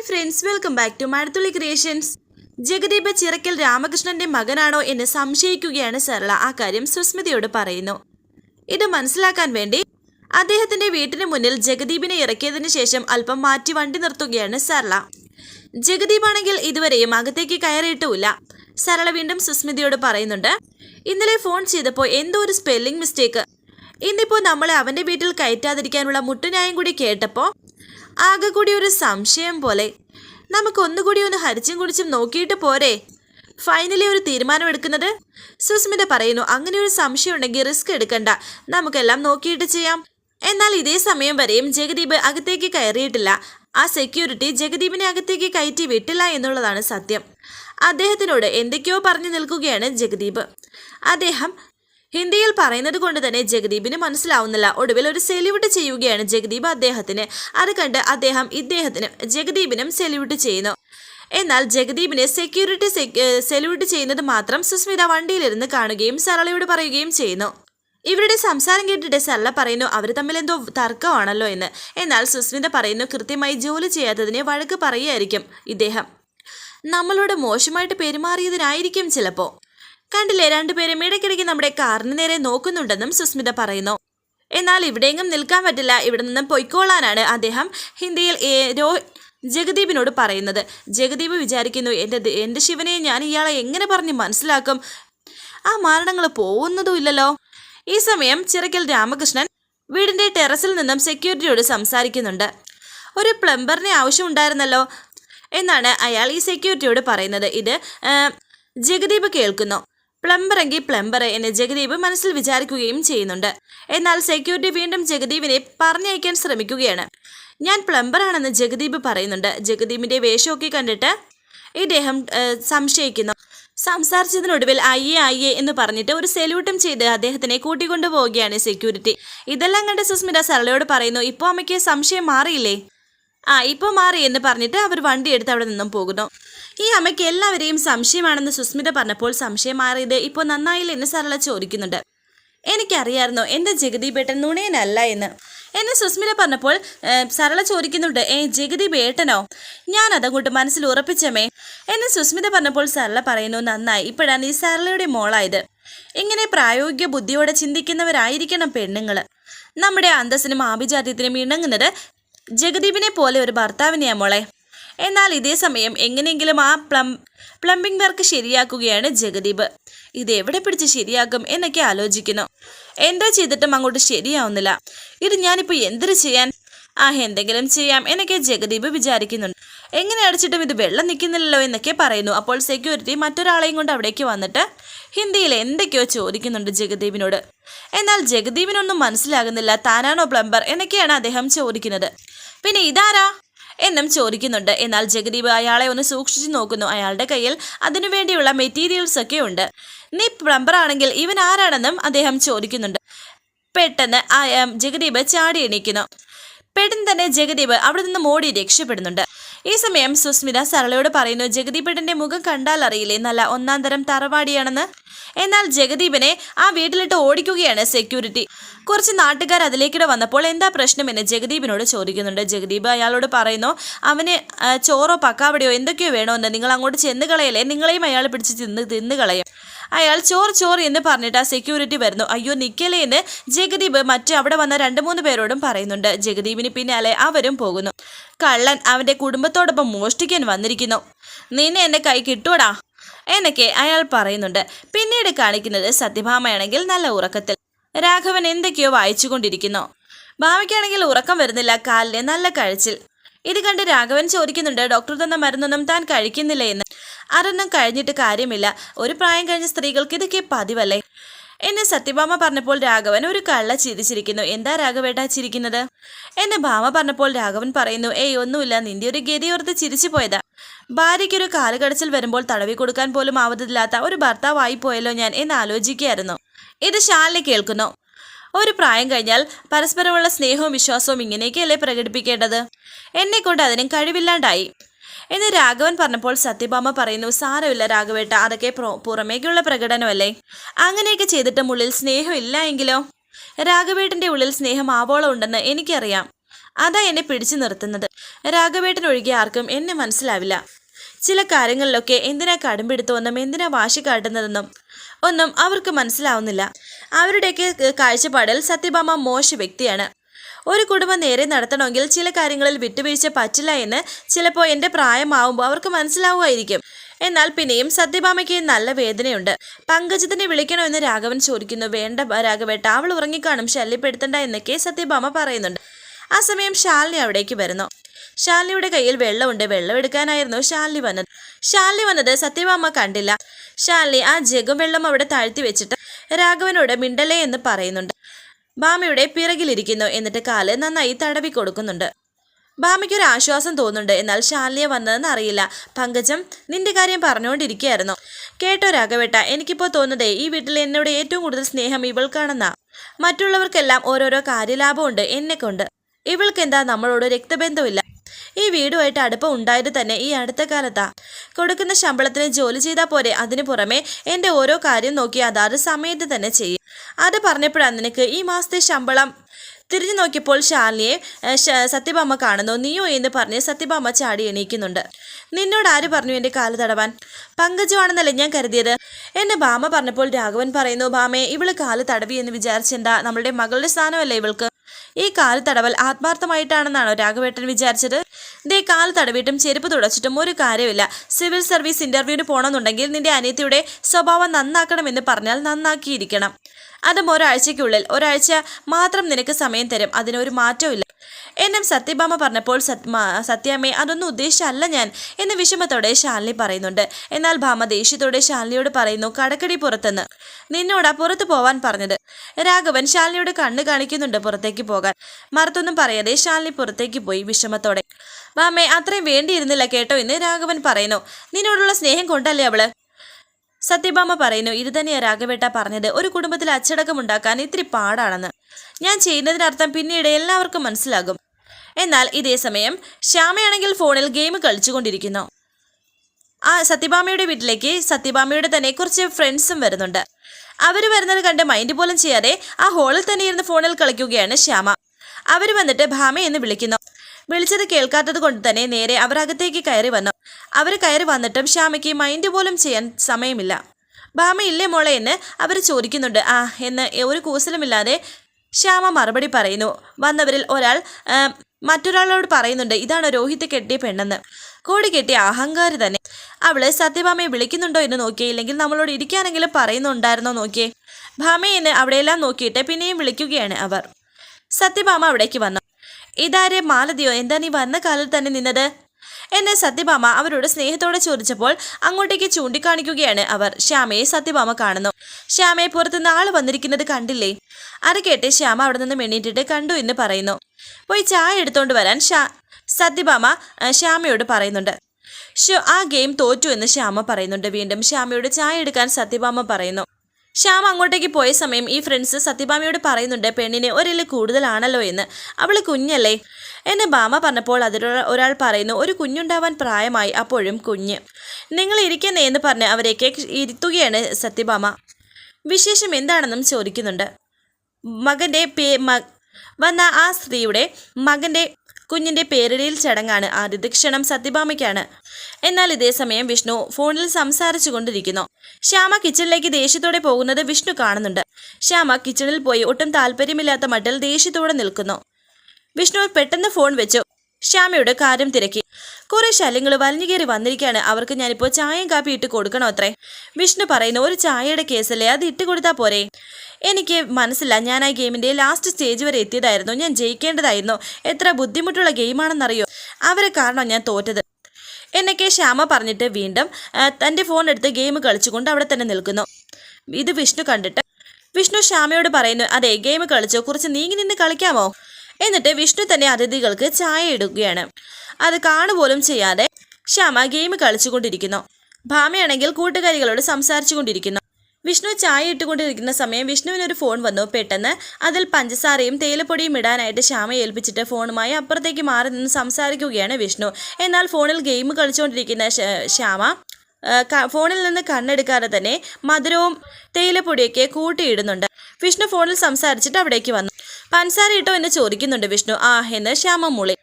Hi friends welcome back to Mazhathulli creations Jagadeepa Chirakkal രാമകൃഷ്ണന്റെ മകനാണോ എന്ന് സംശയിക്കുകയാണ് സരള. ആ കാര്യം സുസ്മിതയോട് പറയുന്നു. ഇത് മനസ്സിലാക്കാൻ വേണ്ടി അദ്ദേഹത്തിന്റെ വീട്ടിന് മുന്നിൽ ജഗദീപിനെ ഇറക്കിയതിനു ശേഷം അല്പം മാറ്റി വണ്ടി നിർത്തുകയാണ് സരള. ജഗദീപാണെങ്കിൽ ഇതുവരെയും അകത്തേക്ക് കയറിയിട്ടുമില്ല. സരള വീണ്ടും സുസ്മിതയോട് പറയുന്നുണ്ട് ഇന്നലെ ഫോൺ ചെയ്തപ്പോൾ എന്തോ ഒരു സ്പെല്ലിംഗ് മിസ്റ്റേക്ക് ഇന്നിപ്പോൾ നമ്മളെ അവന്റെ വീട്ടിൽ കയറ്റാതിരിക്കാനുള്ള മുട്ടുന്യായം കൂടി കേട്ടപ്പോൾ ആകെ കൂടി ഒരു സംശയം പോലെ. നമുക്ക് ഒന്നുകൂടി ഒന്ന് ഹരിച്ചും കുടിച്ചും നോക്കിയിട്ട് പോരെ. ഫൈനലി ഒരു തീരുമാനം എടുക്കുന്നത്. സുസ്മിത പറയുന്നു അങ്ങനെ ഒരു സംശയം ഉണ്ടെങ്കിൽ റിസ്ക് എടുക്കണ്ട. നമുക്കെല്ലാം നോക്കിയിട്ട് ചെയ്യാം. എന്നാൽ ഇതേ സമയം വരെയും ജഗദീപ് അകത്തേക്ക് കയറിയിട്ടില്ല. ആ സെക്യൂരിറ്റി ജഗദീപിനെ അകത്തേക്ക് കയറ്റി വിട്ടില്ല എന്നുള്ളതാണ് സത്യം. അദ്ദേഹത്തിനോട് എന്തൊക്കെയോ പറഞ്ഞു നിൽക്കുകയാണ് ജഗദീപ്. അദ്ദേഹം ഹിന്ദിയിൽ പറയുന്നത് കൊണ്ട് തന്നെ ജഗദീപിന് മനസ്സിലാവുന്നില്ല. ഒടുവിൽ ഒരു സെല്യൂട്ട് ചെയ്യുകയാണ് ജഗദീപ് അദ്ദേഹത്തിന്. അത് കണ്ട് അദ്ദേഹം ഇദ്ദേഹത്തിന് ജഗദീപിനും സെല്യൂട്ട് ചെയ്യുന്നു. എന്നാൽ ജഗദീപിനെ സെക്യൂരിറ്റി സെല്യൂട്ട് ചെയ്യുന്നത് മാത്രം സുസ്മിത വണ്ടിയിലിരുന്ന് കാണുകയും സരളയോട് പറയുകയും ചെയ്യുന്നു. ഇവരുടെ സംസാരം കേട്ടിട്ട് സരള പറയുന്നു അവർ തമ്മിൽ എന്തോ തർക്കമാണല്ലോ എന്ന്. എന്നാൽ സുസ്മിത പറയുന്നു കൃത്യമായി ജോലി ചെയ്യാത്തതിനെ വഴക്ക് പറയുമായിരിക്കും ഇദ്ദേഹം. നമ്മളോട് മോശമായിട്ട് പെരുമാറിയതിനായിരിക്കും ചിലപ്പോൾ കണ്ടില്ലേ രണ്ടുപേരും ഇടയ്ക്കിടയ്ക്ക് നമ്മുടെ കാറിന് നേരെ നോക്കുന്നുണ്ടെന്നും സുസ്മിത പറയുന്നു. എന്നാൽ ഇവിടെയെങ്കിലും നിൽക്കാൻ പറ്റില്ല. ഇവിടെ നിന്നും പൊയ്ക്കോളാനാണ് അദ്ദേഹം ഹിന്ദിയിൽ ഏരോ ജഗദീപിനോട് പറയുന്നത്. ജഗദീപ് വിചാരിക്കുന്നു എന്റെ എന്റെ ശിവനെ ഞാൻ ഇയാളെ എങ്ങനെ പറഞ്ഞ് മനസ്സിലാക്കും? ആ മരണങ്ങൾ പോകുന്നതും ഇല്ലല്ലോ. ഈ സമയം ചിറക്കൽ രാമകൃഷ്ണൻ വീടിന്റെ ടെറസിൽ നിന്നും സെക്യൂരിറ്റിയോട് സംസാരിക്കുന്നുണ്ട്. ഒരു പ്ലംബറിനെ ആവശ്യമുണ്ടായിരുന്നല്ലോ എന്നാണ് അയാൾ ഈ സെക്യൂരിറ്റിയോട് പറയുന്നത്. ഇത് ജഗദീപ് കേൾക്കുന്നു. പ്ലംബറെങ്കിൽ പ്ലംബർ എന്ന് ജഗദീപ് മനസ്സിൽ വിചാരിക്കുകയും ചെയ്യുന്നുണ്ട്. എന്നാൽ സെക്യൂരിറ്റി വീണ്ടും ജഗദീപിനെ പറഞ്ഞയക്കാൻ ശ്രമിക്കുകയാണ്. ഞാൻ പ്ലംബറാണെന്ന് ജഗദീപ് പറയുന്നുണ്ട്. ജഗദീപിന്റെ വേഷമൊക്കെ കണ്ടിട്ട് ഇദ്ദേഹം സംശയിക്കുന്നു. സംസാരിച്ചതിനൊടുവിൽ അയ്യേ അയ്യേ എന്ന് പറഞ്ഞിട്ട് ഒരു സെല്യൂട്ടും ചെയ്ത് അദ്ദേഹത്തിനെ കൂട്ടിക്കൊണ്ടു പോവുകയാണ് സെക്യൂരിറ്റി ഇതെല്ലാം കണ്ട് സുസ്മിത സരളയോട് പറയുന്നു ഇപ്പോൾ അമ്മയ്ക്ക് സംശയം മാറിയില്ലേ? ആ ഇപ്പോൾ മാറി എന്ന് പറഞ്ഞിട്ട് അവർ വണ്ടി എടുത്ത് അവിടെ നിന്നും പോകുന്നു. ഈ അമ്മയ്ക്ക് എല്ലാവരെയും സംശയമാണെന്ന് സുസ്മിത പറഞ്ഞപ്പോൾ സംശയം മാറിയത് ഇപ്പോൾ നന്നായില്ല എന്ന് സരള ചോദിക്കുന്നുണ്ട്. എനിക്കറിയായിരുന്നു എന്റെ ജഗദീപേട്ടൻ നുണയനല്ല എന്ന്. എന്നെ സുസ്മിത പറഞ്ഞപ്പോൾ സരള ചോദിക്കുന്നുണ്ട് ഏ ജഗതി ഏട്ടനോ ഞാൻ അതങ്ങോട്ട് മനസ്സിൽ ഉറപ്പിച്ചമേ. എന്നെ സുസ്മിത പറഞ്ഞപ്പോൾ സരള പറയുന്നു നന്നായി ഇപ്പോഴാണ് ഈ സരളയുടെ മോളായത്. ഇങ്ങനെ പ്രായോഗിക ബുദ്ധിയോടെ ചിന്തിക്കുന്നവരായിരിക്കണം പെണ്ണുങ്ങൾ നമ്മുടെ അന്തസ്സിനും ആഭിജാത്യത്തിനും ഇണങ്ങുന്നത് ജഗദീപിനെ പോലെ ഒരു ഭർത്താവിനെയാ മോളെ. എന്നാൽ ഇതേ സമയം എങ്ങനെയെങ്കിലും ആ പ്ലം പ്ലംബിംഗ് വർക്ക് ശരിയാക്കുകയാണ് ജഗദീപ്. ഇത് എവിടെ പിടിച്ച് ശരിയാക്കും എന്നൊക്കെ ആലോചിക്കുന്നു. എന്താ ചെയ്തിട്ടും അങ്ങോട്ട് ശരിയാവുന്നില്ല. ഇത് ഞാനിപ്പോൾ എന്തൊരു ചെയ്യാൻ ആ എന്തെങ്കിലും ചെയ്യാം എന്നൊക്കെ ജഗദീപ് വിചാരിക്കുന്നുണ്ട്. എങ്ങനെ അടിച്ചിട്ടും ഇത് വെള്ളം നിൽക്കുന്നില്ലല്ലോ എന്നൊക്കെ പറയുന്നു. അപ്പോൾ സെക്യൂരിറ്റി മറ്റൊരാളെയും കൊണ്ട് അവിടേക്ക് വന്നിട്ട് ഹിന്ദിയിൽ എന്തൊക്കെയോ ചോദിക്കുന്നുണ്ട് ജഗദീപിനോട്. എന്നാൽ ജഗദീപിനൊന്നും മനസ്സിലാകുന്നില്ല താനാണോ പ്ലംബർ എന്നൊക്കെയാണ് അദ്ദേഹം ചോദിക്കുന്നത്. പിന്നെ ഇതാരാ? എന്നും ചോദിക്കുന്നുണ്ട്. എന്നാൽ ജഗദീപ് അയാളെ ഒന്ന് സൂക്ഷിച്ചു നോക്കുന്നു. അയാളുടെ കയ്യിൽ അതിനുവേണ്ടിയുള്ള മെറ്റീരിയൽസ് ഒക്കെ ഉണ്ട്. നീ പ്ലംബർ ആണെങ്കിൽ ഇവൻ ആരാണെന്നും അദ്ദേഹം ചോദിക്കുന്നുണ്ട്. പെട്ടെന്ന് ജഗദീപ് ചാടി എണീക്കുന്നു. പെട്ടെന്ന് തന്നെ ജഗദീപ് അവിടെ നിന്ന് മോടി രക്ഷപ്പെടുന്നുണ്ട്. ഈ സമയം സുസ്മിത സരളയോട് പറയുന്നു ജഗദീപേട്ടന്റെ മുഖം കണ്ടാൽ അറിയില്ലേ? നല്ല ഒന്നാം തരം തറവാടിയാണെന്ന്. എന്നാൽ ജഗദീപിനെ ആ വീട്ടിലിട്ട് ഓടിക്കുകയാണ് സെക്യൂരിറ്റി കുറച്ച് നാട്ടുകാർ അതിലേക്കിടെ വന്നപ്പോൾ എന്താ പ്രശ്നമെന്ന് ജഗദീപിനോട് ചോദിക്കുന്നുണ്ട്. ജഗദീപ് അയാളോട് പറയുന്നു അവന് ചോറോ പക്കാവടിയോ എന്തൊക്കെയോ വേണമെന്ന് നിങ്ങൾ അങ്ങോട്ട് ചെന്ന് കളയല്ലേ? നിങ്ങളെയും അയാൾ പിടിച്ച് തിന്ന് തിന്ന് കളയും. അയാൾ ചോർ ചോർ എന്ന് പറഞ്ഞിട്ട് ആ സെക്യൂരിറ്റി വരുന്നു. അയ്യോ നിക്കലേ എന്ന് ജഗദീപ് മറ്റു അവിടെ വന്ന രണ്ട് മൂന്ന് പേരോടും പറയുന്നുണ്ട്. ജഗദീപിന് പിന്നാലെ അവരും പോകുന്നു. കള്ളൻ അവന്റെ കുടുംബത്തോടൊപ്പം മോഷ്ടിക്കാൻ വന്നിരിക്കുന്നു. നിന്നെ എന്റെ കൈ കിട്ടൂടാ എന്നൊക്കെ അയാൾ പറയുന്നുണ്ട്. പിന്നീട് കാണിക്കുന്നത് സത്യഭാമയാണെങ്കിൽ നല്ല ഉറക്കത്തിൽ. രാഘവൻ എന്തൊക്കെയോ വായിച്ചുകൊണ്ടിരിക്കുന്നു. ഭാവിക്കാണെങ്കിൽ ഉറക്കം വരുന്നില്ല. കാലിന് നല്ല കഴിച്ചിൽ ഇത് കണ്ട് രാഘവൻ ചോദിക്കുന്നുണ്ട് ഡോക്ടർ തന്ന മരുന്നൊന്നും താൻ കഴിക്കുന്നില്ല എന്ന്. അതൊന്നും കഴിഞ്ഞിട്ട് കാര്യമില്ല. ഒരു പ്രായം കഴിഞ്ഞ സ്ത്രീകൾക്ക് ഇതൊക്കെ പതിവല്ലേ? എന്നെ സത്യഭാമ പറഞ്ഞപ്പോൾ രാഘവൻ ഒരു കള്ള ചിരിച്ചിരിക്കുന്നു. എന്താ രാഘവേട്ട ചിരിക്കുന്നത്? എന്നെ ഭാമ പറഞ്ഞപ്പോൾ രാഘവൻ പറയുന്നു ഏയ് ഒന്നുമില്ല. നിന്റെ ഒരു ഗതിയോർത്ത് ചിരിച്ചു പോയതാ. ഭാര്യയ്ക്കൊരു കാലുകടച്ചിൽ വരുമ്പോൾ തടവി കൊടുക്കാൻ പോലും ആവതില്ലാത്ത ഒരു ഭർത്താവായി പോയല്ലോ ഞാൻ എന്ന് ആലോചിക്കുകയായിരുന്നു. ഇത് ശാലിനി കേൾക്കുന്നു. ഒരു പ്രായം കഴിഞ്ഞാൽ പരസ്പരമുള്ള സ്നേഹവും വിശ്വാസവും ഇങ്ങനെയൊക്കെയല്ലേ പ്രകടിപ്പിക്കേണ്ടത്? എന്നെ കൊണ്ട് അതിനും കഴിവില്ലാണ്ടായി. എന്ന് രാഘവൻ പറഞ്ഞപ്പോൾ സത്യഭാമ പറയുന്നു സാരമില്ല രാഘവേട്ട അതൊക്കെ പുറമേക്കുള്ള പ്രകടനമല്ലേ. അങ്ങനെയൊക്കെ ചെയ്തിട്ടും ഉള്ളിൽ സ്നേഹമില്ല എങ്കിലോ? രാഘവേട്ടന്റെ ഉള്ളിൽ സ്നേഹം ആവോളം ഉണ്ടെന്ന് എനിക്കറിയാം. അതാ എന്നെ പിടിച്ചു നിർത്തുന്നത്. രാഘവേട്ടൻ ഒഴികെ ആർക്കും എന്നെ മനസ്സിലാവില്ല. ചില കാര്യങ്ങളിലൊക്കെ എന്തിനാ കടുംപിടുത്തമെന്നും എന്തിനാ വാശി കാട്ടുന്നതെന്നും ഒന്നും അവർക്ക് മനസ്സിലാവുന്നില്ല. അവരുടെയൊക്കെ കാഴ്ചപ്പാടിൽ സത്യഭാമ മോശ വ്യക്തിയാണ്. ഒരു കുടുംബം നേരെ നടത്തണമെങ്കിൽ ചില കാര്യങ്ങളിൽ വിട്ടുവീഴ്ച പറ്റില്ല എന്ന് ചിലപ്പോൾ എന്റെ പ്രായമാവുമ്പോൾ അവർക്ക് മനസ്സിലാവുമായിരിക്കും. എന്നാൽ പിന്നെയും സത്യഭാമയ്ക്ക് നല്ല വേദനയുണ്ട്. പങ്കജത്തിനെ വിളിക്കണമെന്ന് രാഘവൻ ചോദിക്കുന്നു. വേണ്ട രാഘവേട്ട അവൾ ഉറങ്ങിക്കാണും ശല്യപ്പെടുത്തണ്ട എന്നൊക്കെ സത്യഭാമ പറയുന്നുണ്ട്. ആ സമയം ശാലിനി അവിടേക്ക് വരുന്നു. ശാലിനിയുടെ കയ്യിൽ വെള്ളമുണ്ട്. വെള്ളം എടുക്കാനായിരുന്നു ശാലിനി വന്നത്. ശാലിനി വന്നത് സത്യഭാമ കണ്ടില്ല. ശാലിനി ആ ജഗം വെള്ളം അവിടെ താഴ്ത്തി വെച്ചിട്ട് രാഘവനോട് മിണ്ടലേ എന്ന് പറയുന്നുണ്ട്. ഭാമയുടെ പിറകിലിരിക്കുന്നു. എന്നിട്ട് കാൽ നന്നായി തടവി കൊടുക്കുന്നുണ്ട്. ഭാമയ്ക്കൊരു ആശ്വാസം തോന്നുന്നുണ്ട്. എന്നാൽ ശാലിനിയെ വന്നതെന്ന് അറിയില്ല. പങ്കജം നിന്റെ കാര്യം പറഞ്ഞുകൊണ്ടിരിക്കുകയായിരുന്നു. കേട്ടോ രാഘവേട്ട. എനിക്കിപ്പോൾ തോന്നുന്നതേ ഈ വീട്ടിൽ എന്നോട് ഏറ്റവും കൂടുതൽ സ്നേഹം ഇവൾക്കാണെന്നാ. മറ്റുള്ളവർക്കെല്ലാം ഓരോരോ കാര്യലാഭമുണ്ട്. എന്നെ കൊണ്ട് ഇവൾക്കെന്താ? നമ്മളോട് രക്തബന്ധമില്ല. ഈ വീടുമായിട്ട് അടുപ്പം ഉണ്ടായത് തന്നെ ഈ അടുത്ത കാലത്താ. കൊടുക്കുന്ന ശമ്പളത്തിന് ജോലി ചെയ്താൽ പോരെ അതിനു പുറമെ എന്റെ ഓരോ കാര്യം നോക്കി അതാത് സമയത്ത് തന്നെ ചെയ്യും. അത് പറഞ്ഞപ്പോഴാണ് നിനക്ക് ഈ മാസത്തെ ശമ്പളം തിരിഞ്ഞു നോക്കിയപ്പോൾ ശാലിനിയെ സത്യഭാമ കാണുന്നു. നീയോ എന്ന് പറഞ്ഞ് സത്യഭാമ ചാടി എണീക്കുന്നുണ്ട്. നിന്നോട് ആര് പറഞ്ഞു എന്റെ കാൽ തടവാൻ? പങ്കജമാണെന്നല്ലേ ഞാൻ കരുതിയത്. എന്നെ ഭാമ പറഞ്ഞപ്പോൾ രാഘവൻ പറയുന്നു ഭാമയെ ഇവൾ കാൽ തടവി എന്ന് വിചാരിച്ചെന്താ? നമ്മളുടെ മകളുടെ സ്ഥാനമല്ലേ ഇവൾക്ക്? ഈ കാൽ തടവൽ ആത്മാർത്ഥമായിട്ടാണെന്നാണോ രാഘവേട്ടൻ വിചാരിച്ചത്? ദേ കാൽ തടവിട്ടും ചെരുപ്പ് തുടച്ചിട്ടും ഒരു കാര്യമില്ല സിവിൽ സർവീസ് ഇന്റർവ്യൂവിന് പോകണമെന്നുണ്ടെങ്കിൽ നിന്റെ അനിയത്തിയുടെ സ്വഭാവം നന്നാക്കണമെന്ന് പറഞ്ഞാൽ നന്നാക്കിയിരിക്കണം. അതും ഒരാഴ്ചയ്ക്കുള്ളിൽ. ഒരാഴ്ച മാത്രം നിനക്ക് സമയം തരും. അതിനൊരു മാറ്റവും എന്നും സത്യഭാമ പറഞ്ഞപ്പോൾ സത്യ സത്യാമ്മേ അതൊന്നും ഉദ്ദേശിച്ചല്ല ഞാൻ എന്ന് വിഷമത്തോടെ ശാലിനി പറയുന്നുണ്ട്. എന്നാൽ ഭാമ ദേഷ്യത്തോടെ ശാലിനിയോട് പറയുന്നു കടക്കടി പുറത്തുനിന്ന് നിന്നോടാ പുറത്തു പോവാൻ പറഞ്ഞത്. രാഘവൻ ശാലിനിയോട് കണ്ണ് കാണിക്കുന്നുണ്ട് പുറത്തേക്ക് പോകാൻ. മറുത്തൊന്നും പറയാതെ ശാലിനി പുറത്തേക്ക് പോയി വിഷമത്തോടെ. ഭാമേ അത്രയും വേണ്ടിയിരുന്നില്ല കേട്ടോ എന്ന് രാഘവൻ പറയുന്നു. നിന്നോടുള്ള സ്നേഹം കൊണ്ടല്ലേ അവൾ? സത്യഭാമ പറയുന്നു ഇത് രാഘവേട്ട പറഞ്ഞത്. ഒരു കുടുംബത്തിൽ അച്ചടക്കം ഉണ്ടാക്കാൻ ഇത്തിരി പാടാണെന്ന്. ഞാൻ ചെയ്യുന്നതിനർത്ഥം പിന്നീട് എല്ലാവർക്കും മനസ്സിലാകും. എന്നാൽ ഇതേ സമയം ശ്യാമയാണെങ്കിൽ ഫോണിൽ ഗെയിം കളിച്ചുകൊണ്ടിരിക്കുന്നു. ആ സത്യഭാമയുടെ വീട്ടിലേക്ക് സത്യഭാമയുടെ തന്നെ കുറച്ച് ഫ്രണ്ട്സും വരുന്നുണ്ട്. അവർ വരുന്നത് കണ്ട് മൈൻഡ് പോലും ചെയ്യാതെ ആ ഹോളിൽ തന്നെ ഇരുന്ന് ഫോണിൽ കളിക്കുകയാണ് ശ്യാമ. അവർ വന്നിട്ട് ഭാമ എന്ന് വിളിക്കുന്നു. വിളിച്ചത് കേൾക്കാത്തത് കൊണ്ട് തന്നെ നേരെ അവരകത്തേക്ക് കയറി വന്നു. അവർ കയറി വന്നിട്ടും ശ്യാമയ്ക്ക് മൈൻഡ് പോലും ചെയ്യാൻ സമയമില്ല. ഭാമ ഇല്ലേ മോളെ എന്ന് അവർ ചോദിക്കുന്നുണ്ട്. ആ എന്ന് ഒരു കൂസലുമില്ലാതെ ശ്യാമ മറുപടി പറയുന്നു. വന്നവരിൽ ഒരാൾ മറ്റൊരാളോട് പറയുന്നുണ്ട്. ഇതാണ് രോഹിത് കെട്ടിയ പെണ്ണെന്ന്. കോടി കെട്ടിയ അഹങ്കാരി തന്നെ. അവൾ സത്യഭാമയെ വിളിക്കുന്നുണ്ടോ എന്ന് നോക്കിയേ ഇല്ലെങ്കിൽ നമ്മളോട് ഇരിക്കാനെങ്കിലും പറയുന്നുണ്ടായിരുന്നോ നോക്കിയേ. ഭാമയെന്ന് അവിടെയെല്ലാം നോക്കിയിട്ട് പിന്നെയും വിളിക്കുകയാണ് അവർ. സത്യഭാമ അവിടേക്ക് വന്നു. ഇതാരെ മാലതിയോ? എന്താ നീ വന്ന കാലത്ത് തന്നെ നിന്നത്? എന്നെ സത്യഭാമ അവരോട് സ്നേഹത്തോടെ ചോദിച്ചപ്പോൾ അങ്ങോട്ടേക്ക് ചൂണ്ടിക്കാണിക്കുകയാണ് അവർ. ശ്യാമയെ സത്യഭാമ കാണുന്നു. ശ്യാമയെ പുറത്തുനിന്ന് നാൾ വന്നിരിക്കുന്നത് കണ്ടില്ലേ? അത് കേട്ട് ശ്യാമ അവിടെ നിന്ന് എണ്ണീറ്റിട്ട് കണ്ടു എന്ന് പറയുന്നു. പോയി ചായ എടുത്തോണ്ട് വരാൻ സത്യഭാമ ശ്യാമയോട് പറയുന്നുണ്ട്. ഷോ ആ ഗെയിം തോറ്റു എന്ന് ശ്യാമ പറയുന്നുണ്ട്. വീണ്ടും ശ്യാമയോട് ചായ എടുക്കാൻ സത്യഭാമ പറയുന്നു. ശ്യാമ അങ്ങോട്ടേക്ക് പോയ സമയം ഈ ഫ്രണ്ട്സ് സത്യഭാമയോട് പറയുന്നുണ്ട് പെണ്ണിന് ഒരിൽ കൂടുതലാണല്ലോ എന്ന്. അവൾ കുഞ്ഞല്ലേ? എന്നെ ബാമ പറഞ്ഞപ്പോൾ അതിൽ ഒരാൾ പറയുന്നു ഒരു കുഞ്ഞുണ്ടാവാൻ പ്രായമായി അപ്പോഴും കുഞ്ഞ്. നിങ്ങൾ ഇരിക്കുന്നേ എന്ന് പറഞ്ഞ് അവരെയൊക്കെ ഇരുത്തുകയാണ് സത്യഭാമ. വിശേഷം എന്താണെന്നും ചോദിക്കുന്നുണ്ട്. മകന്റെ പേ വന്ന ആ സ്ത്രീയുടെ മകന്റെ കുഞ്ഞിന്റെ പേരിടയിൽ ചടങ്ങാണ് ആദ്യത്തെ ക്ഷണം സത്യഭാമയ്ക്കാണ്. എന്നാൽ ഇതേ സമയം വിഷ്ണു ഫോണിൽ സംസാരിച്ചു കൊണ്ടിരിക്കുന്നു. ശ്യാമ കിച്ചണിലേക്ക് ദേഷ്യത്തോടെ പോകുന്നത് വിഷ്ണു കാണുന്നുണ്ട്. ശ്യാമ കിച്ചണിൽ പോയി ഒട്ടും താല്പര്യമില്ലാത്ത മട്ടിൽ ദേഷ്യത്തോടെ നിൽക്കുന്നു. വിഷ്ണു പെട്ടെന്ന് ഫോൺ വെച്ചു ശ്യാമയുടെ കാര്യം തിരക്കി. കുറെ ശല്യങ്ങൾ വലിഞ്ഞു കയറി വന്നിരിക്കുകയാണ്. അവർക്ക് ഞാനിപ്പോൾ ചായയും കാപ്പി ഇട്ട് കൊടുക്കണോ അത്രേ? വിഷ്ണു പറയുന്നു ഒരു ചായയുടെ കേസല്ലേ? അത് ഇട്ട് കൊടുത്താൽ പോരെ? എനിക്ക് മനസ്സില്ല. ഞാൻ ആ ഗെയിമിന്റെ ലാസ്റ്റ് സ്റ്റേജ് വരെ എത്തിയതായിരുന്നു. ഞാൻ ജയിക്കേണ്ടതായിരുന്നു. എത്ര ബുദ്ധിമുട്ടുള്ള ഗെയിമാണെന്നറിയോ? അവരെ കാരണം ഞാൻ തോറ്റത്. എന്നൊക്കെ ശ്യാമ പറഞ്ഞിട്ട് വീണ്ടും തന്റെ ഫോൺ എടുത്ത് ഗെയിം കളിച്ചുകൊണ്ട് അവിടെ തന്നെ നിൽക്കുന്നു. ഇത് വിഷ്ണു കണ്ടിട്ട് വിഷ്ണു ശ്യാമയോട് പറയുന്നു അതെ ഗെയിം കളിച്ചോ? കുറച്ച് നീങ്ങി നിന്ന് കളിക്കാമോ? എന്നിട്ട് വിഷ്ണു തന്നെ അതിഥികൾക്ക് ചായ ഇടുകയാണ്. അത് കാണുപോലും ചെയ്യാതെ ശ്യാമ ഗെയിം കളിച്ചുകൊണ്ടിരിക്കുന്നു. ഭാമയാണെങ്കിൽ കൂട്ടുകാരികളോട് സംസാരിച്ചു കൊണ്ടിരിക്കുന്നു വിഷ്ണു ചായ ഇട്ടുകൊണ്ടിരിക്കുന്ന സമയം വിഷ്ണുവിന് ഒരു ഫോൺ വന്നു. പെട്ടെന്ന് അതിൽ പഞ്ചസാരയും തേയിലപ്പൊടിയും ഇടാനായിട്ട് ശ്യാമ ഏൽപ്പിച്ചിട്ട് ഫോണുമായി അപ്പുറത്തേക്ക് മാറി നിന്ന് സംസാരിക്കുകയാണ് വിഷ്ണു. എന്നാൽ ഫോണിൽ ഗെയിം കളിച്ചുകൊണ്ടിരിക്കുന്ന ശ്യാമ ഫോണിൽ നിന്ന് കണ്ണെടുക്കാതെ തന്നെ മധുരവും തേയിലപ്പൊടിയൊക്കെ കൂട്ടിയിടുന്നുണ്ട്. വിഷ്ണു ഫോണിൽ സംസാരിച്ചിട്ട് അവിടേക്ക് വന്നു. പഞ്ചസാര ഇട്ടോ എന്ന് ചോദിക്കുന്നുണ്ട് വിഷ്ണു. ആ എന്ന് ശ്യാമ മൂളി.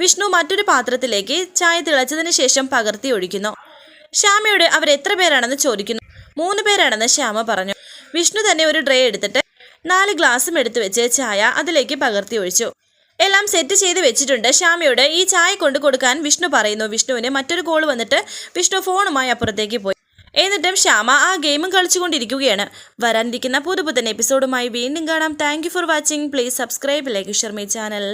വിഷ്ണു മറ്റൊരു പാത്രത്തിലേക്ക് ചായ തിളച്ചതിന് ശേഷം പകർത്തി ഒഴിക്കുന്നു. ശ്യാമയോട് അവർ എത്ര പേരാണെന്ന് ചോദിക്കുന്നു. മൂന്ന് പേരാണെന്ന് ശ്യാമ പറഞ്ഞു. വിഷ്ണു തന്നെ ഒരു ട്രേ എടുത്തിട്ട് നാല് ഗ്ലാസും എടുത്തു വെച്ച് ചായ അതിലേക്ക് പകർത്തി ഒഴിച്ചു. എല്ലാം സെറ്റ് ചെയ്ത് വെച്ചിട്ടുണ്ട്. ശ്യാമയോട് ഈ ചായ കൊണ്ടു കൊടുക്കാൻ വിഷ്ണു പറയുന്നു. വിഷ്ണുവിന് മറ്റൊരു കോൾ വന്നിട്ട് വിഷ്ണു ഫോണുമായി അപ്പുറത്തേക്ക് പോയി. എന്നിട്ടും ശ്യാമ ആ ഗെയിമും കളിച്ചുകൊണ്ടിരിക്കുകയാണ്. വരാനിരിക്കുന്ന പുതുപുത്തൻ എപ്പിസോഡുമായി വീണ്ടും കാണാം. Thank for watching please subscribe like Sharmi channel